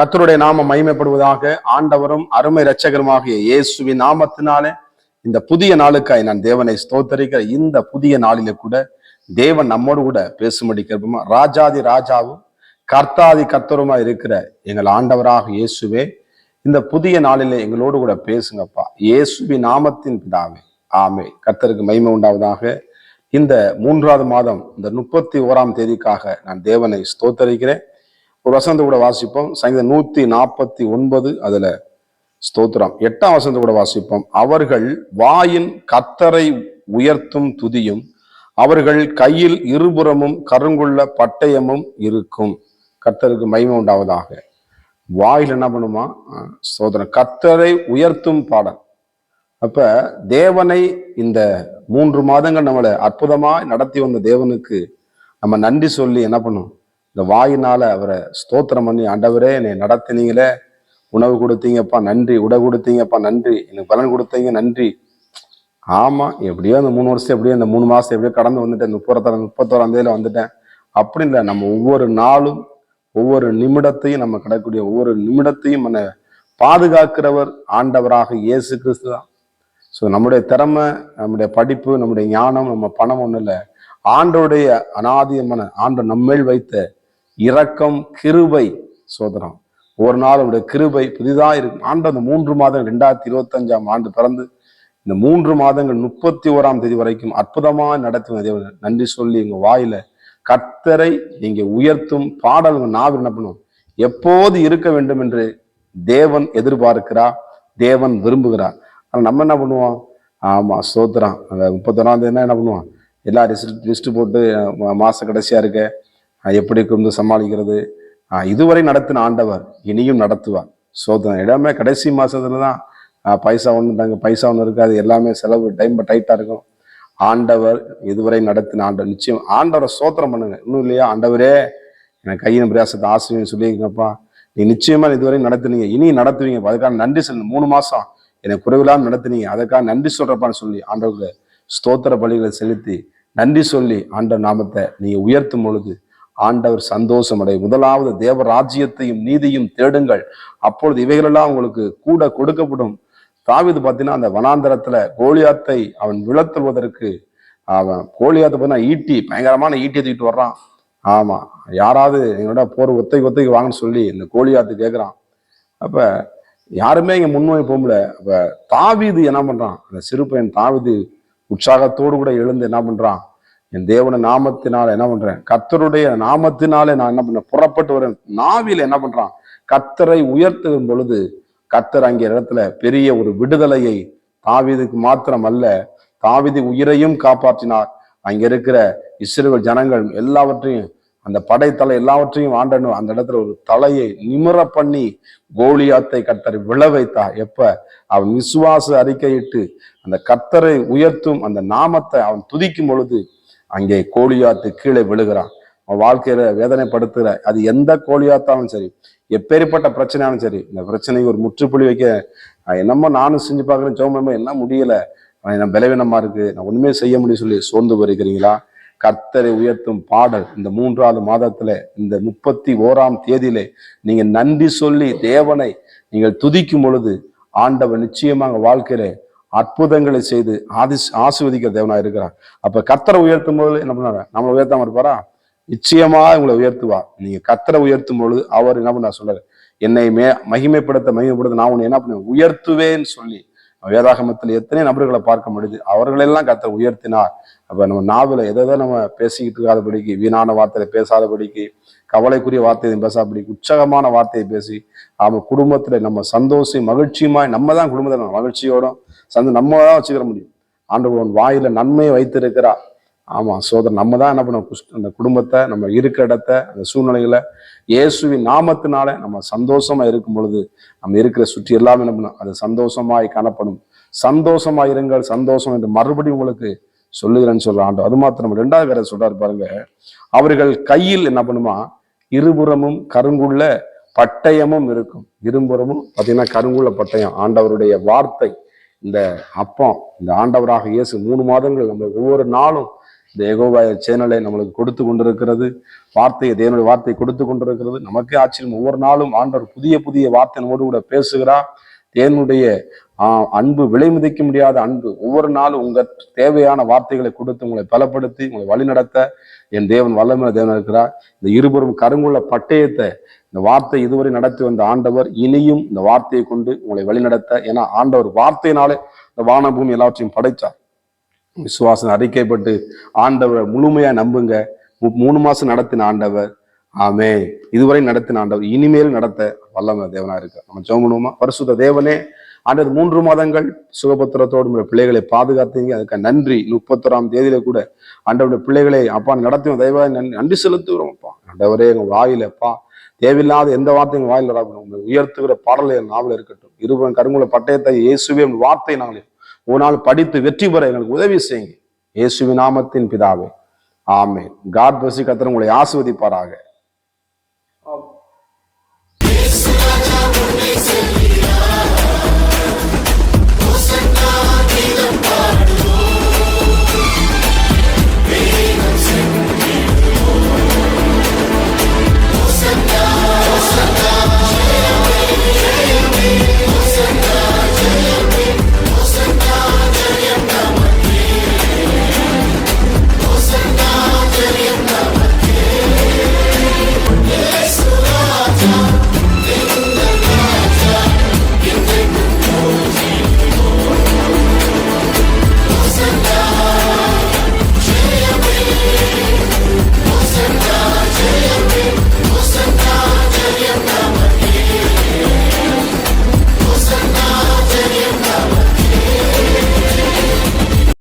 கத்தருடைய நாம மகிமைப்படுவதாக ஆண்டவரும் அருமை இரட்சகருமாகிய இயேசுவின் நாமத்தினாலே இந்த புதிய நாளுக்காய் நான் தேவனை ஸ்தோத்தரிக்கிற இந்த புதிய நாளில கூட தேவன் நம்மோடு கூட பேசும்படி கேட்போமா? ராஜாதி ராஜாவும் கர்த்தாதி கர்த்தருமா இருக்கிற எங்கள் ஆண்டவராக இயேசுவே இந்த புதிய நாளில எங்களோடு கூட பேசுங்கப்பா. இயேசுவி நாமத்தின் பிதாவே. ஆமே. கர்த்தருக்கு மகிமை உண்டாவதாக. இந்த மூன்றாவது மாதம் இந்த முப்பத்தி ஓராம் தேதிக்காக நான் தேவனை ஸ்தோத்தரிக்கிறேன். ஒரு வசந்த கூட வாசிப்போம். சங்கீதம் நூத்தி நாற்பத்தி ஒன்பது அதுல ஸ்தோத்திரம். எட்டாம் வசந்த கூட வாசிப்போம். அவர்கள் வாயின் கத்தரை உயர்த்தும் துதியும் அவர்கள் கையில் இருபுறமும் கருங்குள்ள பட்டயமும் இருக்கும். கத்தருக்கு மகிமை உண்டாவதாக. வாயில் என்ன பண்ணுமா? அஹ் ஸ்தோத்திரம். கத்தரை உயர்த்தும் பாடல். அப்ப தேவனை இந்த மூன்று மாதங்கள் நம்மளை அற்புதமா நடத்தி வந்த தேவனுக்கு நம்ம நன்றி சொல்லி என்ன பண்ணும்? இந்த வாயினால் அவரை ஸ்தோத்திரம் பண்ணி ஆண்டவரே என்னை நடத்தினீங்களே. உணவு கொடுத்தீங்கப்பா நன்றி. உடை கொடுத்தீங்கப்பா நன்றி. எனக்கு பலன் கொடுத்தீங்க நன்றி. ஆமாம் எப்படியோ அந்த மூணு வருஷம் எப்படியோ அந்த மூணு மாதம் எப்படியோ கடந்து வந்துட்டேன். முப்பத்தாறு முப்பத்தோராம் வந்துட்டேன். அப்படி இல்லை நம்ம ஒவ்வொரு நாளும் ஒவ்வொரு நிமிடத்தையும் நம்ம கிடக்கூடிய ஒவ்வொரு நிமிடத்தையும் நம்ம பாதுகாக்கிறவர் ஆண்டவராக இயேசு கிறிஸ்து தான். ஸோ நம்முடைய திறமை நம்முடைய படிப்பு நம்முடைய ஞானம் நம்ம பணம் ஒன்றும் இல்லை. ஆண்டோடைய அனாதியமான ஆண்டு நம்மேல் வைத்த இரக்கம் கிருபை சோதனம். ஒரு நாள் அவருடைய கிருபை புதிதாக இருக்கும் ஆண்டு அந்த மூன்று மாதங்கள் ரெண்டாயிரத்தி இருபத்தஞ்சாம் ஆண்டு பிறந்து இந்த மூன்று மாதங்கள் முப்பத்தி ஓராம் தேதி வரைக்கும் அற்புதமாக நடத்தும் தேவன் நன்றி சொல்லி எங்கள் வாயில கர்த்தரை நீங்கள் உயர்த்தும் பாடல் உங்கள் நாவில் என்ன பண்ணும்? எப்போது இருக்க வேண்டும் என்று தேவன் எதிர்பார்க்கிறார் தேவன் விரும்புகிறார். ஆனால் நம்ம என்ன பண்ணுவோம்? ஆமாம் சோத்திரம் அந்த முப்பத்தொன்னாம் தேதினா என்ன பண்ணுவோம்? எல்லா லிஸ்ட் லிஸ்ட்டு போட்டு அஹ், கடைசியாக இருக்க எப்படி கொண்டு சமாளிக்கிறது? இதுவரை நடத்தின ஆண்டவர் இனியும் நடத்துவார். சோதனை இடமே கடைசி மாதத்துல தான் பைசா ஒன்று தாங்க பைசா ஒன்று இருக்காது எல்லாமே செலவு டைம் டைட்டாக இருக்கும். ஆண்டவர் இதுவரை நடத்தின ஆண்டவர் நிச்சயம் ஆண்டவரை சோத்திரம் பண்ணுங்க. இன்னும் இல்லையா? ஆண்டவரே எனக்கு கையின் பிரயாசத்தை ஆசிரியர் சொல்லியிருக்கப்பா நீ நிச்சயமா இதுவரை நடத்துனீங்க இனி நடத்துவீங்க. அதுக்காக நன்றி சொல்லு. மூணு மாசம் எனக்கு குறைவில்லாம நடத்துனீங்க. அதுக்காக நன்றி சொல்றப்பான்னு சொல்லி ஆண்டவருக்கு ஸ்தோத்திர பலிகளை செலுத்தி நன்றி சொல்லி ஆண்டவர் நாமத்தை நீங்க உயர்த்தும் பொழுது ஆண்டவர் சந்தோஷமடை. முதலாவது தேவ ராஜ்யத்தையும் நீதியும் தேடுங்கள். அப்பொழுது இவைகளெல்லாம் உங்களுக்கு கூட கொடுக்கப்படும். தாவீது பார்த்தீங்கன்னா அந்த வனாந்தரத்துல கோலியாத்தை அவன் விழத்துவதற்கு அவன் கோலியாத்தை பார்த்தீங்கன்னா ஈட்டி பயங்கரமான ஈட்டி தூக்கிட்டு வர்றான். ஆமா யாராவது எங்களோட போர் ஒத்தைக்கு ஒத்தைக்கு வாங்கன்னு சொல்லி இந்த கோலியாத்து கேட்குறான் அப்ப யாருமே இங்க முன்வை போகல அப்ப தாவிது என்ன பண்றான்? அந்த சிறு பையன் உற்சாகத்தோடு கூட எழுந்து என்ன பண்றான்? என் தேவன நாமத்தினால என்ன பண்றேன்? கத்தருடைய நாமத்தினாலே நான் என்ன பண்றேன் புறப்பட்டு வரேன். நாவில என்ன பண்றான்? கத்தரை உயர்த்தும் பொழுது கர்த்தர் அங்கே இடத்துல பெரிய ஒரு விடுதலையை தாவிதுக்கு மாத்திரம் அல்ல தாவிதி உயிரையும் காப்பாற்றினார். அங்க இருக்கிற இஸ்ரேல் ஜனங்கள் எல்லாவற்றையும் அந்த படைத்தலை எல்லாவற்றையும் ஆண்டனும் அந்த இடத்துல ஒரு தலையை நிமிர பண்ணி கோலியாத்தை கத்தரை விழ வைத்தார். எப்ப? அவன் விசுவாச அறிக்கையிட்டு அந்த கத்தரை உயர்த்தும் அந்த நாமத்தை அவன் துதிக்கும் பொழுது அங்கே கோழியாத்து கீழே விழுகிறான். அவன் வாழ்க்கையில வேதனைப்படுத்துகிற அது எந்த கோழியாத்தாலும் சரி எப்பேற்பட்ட பிரச்சனையாலும் சரி இந்த பிரச்சனைக்கு ஒரு முற்றுப்புள்ளி வைக்க என்னமோ நானும் செஞ்சு பார்க்குறேன் ஜோமோ என்ன முடியல என்ன நான் பலவீனமா இருக்கு நான் ஒண்ணுமே செய்ய முடியும் சொல்லி சோர்ந்து போயிருக்கிறீங்களா? கர்த்தரை உயர்த்தும் பாடல் இந்த மூன்றாவது மாதத்துல இந்த முப்பத்தி ஓராம் தேதியிலே நீங்க நன்றி சொல்லி தேவனை நீங்கள் துதிக்கும் பொழுது ஆண்டவன் நிச்சயமாக வாழ்க்கையில அற்புதங்களை செய்து ஆதி ஆசிர்வதிக்கிற தேவனா இருக்கிறார். அப்ப கத்தரை உயர்த்தும் போது என்ன பண்ணாரு நம்மளை உயர்த்தாம இருப்பாரா? நிச்சயமா உங்களை உயர்த்துவா. நீங்க கத்தரை உயர்த்தும் பொழுது அவர் என்ன பண்ண சொல்றாரு? என்னை மே மகிமைப்படுத்த மகிமைப்படுத்த நான் உன்னை என்ன பண்ணுவேன்? உயர்த்துவேன்னு சொல்லி. வேதாகமத்தில் எத்தனை நபர்களை பார்க்க முடியுது? அவர்களெல்லாம் கத்த உயர்த்தினார். அப்ப நம்ம நாவல எதை நம்ம பேசிக்கிட்டு இருக்காதபடிக்கு வீணான வார்த்தையை பேசாதபடிக்கு கவலைக்குரிய வார்த்தையை பேசாதபடிக்கு உற்சாகமான வார்த்தையை பேசி அவன் குடும்பத்துல நம்ம சந்தோஷம் மகிழ்ச்சியுமாய் நம்ம தான் குடும்பத்தில் மகிழ்ச்சியோடும் சந்து நம்ம தான் வச்சுக்கிற முடியும். ஆண்டவன் வாயில நன்மையை வைத்திருக்கிறா ஆமா சோதர் நம்ம தான் என்ன பண்ணுவோம்? அந்த குடும்பத்தை நம்ம இருக்கிற இடத்த அந்த சூழ்நிலைகளை இயேசுவின் நாமத்தினால நம்ம சந்தோஷமா இருக்கும் பொழுது நம்ம இருக்கிற சுற்றி எல்லாமே என்ன பண்ணும்? அது சந்தோஷமாய் காணப்படும். சந்தோஷமா இருங்கள் சந்தோஷம் என்று மறுபடியும் உங்களுக்கு சொல்லுகிறேன்னு சொல்ற ஆண்டு அது மாத்திரம் ரெண்டாவது வேற சொல்றாரு பாருங்க. அவர்கள் கையில் என்ன பண்ணுமா? இருபுறமும் கருங்குள்ள பட்டயமும் இருக்கும். இருபுறமும் பார்த்தீங்கன்னா கருங்குள்ள பட்டயம். ஆண்டவருடைய வார்த்தை. இந்த அப்பம் இந்த ஆண்டவராக இயேசு மூணு மாதங்கள் நம்ம ஒவ்வொரு நாளும் இந்த ஏகோபாய சேனலை நம்மளுக்கு கொடுத்து கொண்டிருக்கிறது வார்த்தையை தேவனுடைய வார்த்தையை கொடுத்து கொண்டிருக்கிறது. நமக்கே ஆச்சரியம். ஒவ்வொரு நாளும் ஆண்டவர் புதிய புதிய வார்த்தை நம்மோடு கூட பேசுகிறார். தேவனுடைய அன்பு விலை மதிக்க முடியாத அன்பு. ஒவ்வொரு நாளும் உங்க தேவையான வார்த்தைகளை கொடுத்து உங்களை பலப்படுத்தி உங்களை வழிநடத்த என் தேவன் வல்லமையான தேவன் இருக்கிறார் இந்த இருபுறம் கருங்குள்ள பட்டயத்தை இந்த வார்த்தை இதுவரை நடத்தி வந்த ஆண்டவர் இனியும் இந்த வார்த்தையை கொண்டு உங்களை வழிநடத்த ஏன்னா ஆண்டவர் வார்த்தையினாலே இந்த வானபூமி எல்லாவற்றையும் படைத்தார் விசுவாசம் அறிக்கைப்பட்டு ஆண்டவரை முழுமையா நம்புங்க. மு- மூணு மாசம் நடத்தின ஆண்டவர். ஆமே இதுவரை நடத்தின ஆண்டவர் இனிமேல் நடத்த வல்லம தேவனா இருக்கு நம்ம ஜெபம் பரிசுத்த தேவனே ஆண்டவர் மூன்று மாதங்கள் சுகபத்திரத்தோடு பிள்ளைகளை பாதுகாத்தீங்க. அதுக்கு நன்றி. முப்பத்தொராம் தேதியில கூட ஆண்டவருடைய பிள்ளைகளை அப்பா நடத்தி தயவாக நன்றி செலுத்துகிறோம் அப்பா. ஆண்டவரே எங்கள் வாயிலப்பா தேவையில்லாத எந்த வார்த்தையும் வாயில் வாயில உங்களை உயர்த்துகிற பாடல் என் நாவல் இருக்கட்டும். இருவன் கருங்குல பட்டயத்தை இயேசுவே வார்த்தை நாங்களே ஒரு நாள் படித்து வெற்றி பெற எங்களுக்கு உதவி செய்யுங்க. இயேசுவின் நாமத்தின் பிதாவே. ஆமே காட் பசி கத்திர உங்களை ஆசிர்வதிப்பாராக.